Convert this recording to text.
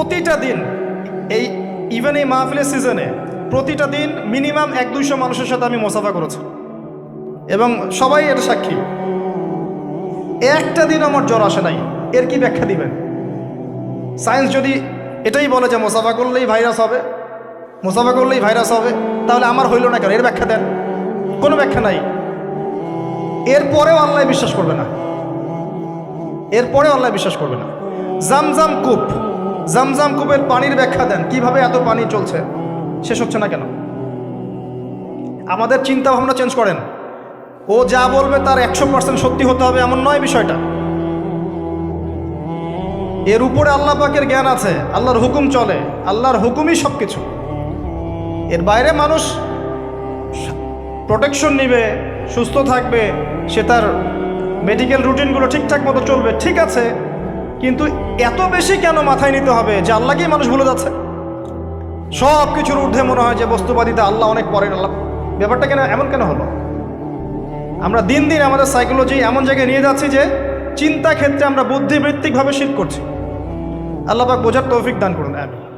প্রতিটা দিন, এই ইভেন এই মাহফিলের সিজনে প্রতিটা দিন মিনিমাম এক দুইশো মানুষের সাথে আমি মোসাফা করেছি। এবং সবাই এর সাক্ষী। একটা দিন আমার জ্বর আসে নাই, এর কি ব্যাখ্যা দিবেন? সায়েন্স যদি এটাই বলে যে মোসাফা করলেই ভাইরাস হবে, মোসাফা করলেই ভাইরাস হবে, তাহলে আমার হইল না কেন? এর ব্যাখ্যা দেন। কোনো ব্যাখ্যা নাই। এরপরেও আল্লাহ বিশ্বাস করবে না। এরপরেও আল্লাহ বিশ্বাস করবে না। জামজাম কূপ জামজাম কূপের পানির ব্যাখ্যা দেন, কীভাবে এত পানি চলছে? শেষ হচ্ছে না কেন? আমাদের চিন্তা ভাবনা চেঞ্জ করেন। ও যা বলবে তার একশো পার্সেন্ট সত্যি হতে হবে, এমন নয় বিষয়টা। এর উপরে আল্লাহ পাকের জ্ঞান আছে, আল্লাহর হুকুম চলে, আল্লাহর হুকুমই সব কিছু এর বাইরে মানুষ প্রোটেকশন নিবে, সুস্থ থাকবে, সে তার মেডিকেল রুটিনগুলো ঠিকঠাক মতো চলবে, ঠিক আছে কিন্তু এত বেশি কেন মাথায় নিতে হবে যে আল্লাহকেই মানুষ ভুলে যাচ্ছে? সব কিছুর ঊর্ধ্বে মনে হয় যে বস্তুবাদীতে আল্লাহ অনেক পরের আল্লাহ। ব্যাপারটা কেন এমন কেন হলো? আমরা দিন দিন আমাদের সাইকোলজি এমন জায়গায় নিয়ে যাচ্ছি যে চিন্তা ক্ষেত্রে আমরা বুদ্ধিবৃত্তিকভাবে শীত করছি। আল্লাহ বোঝার তৌফিক দান করুন আমি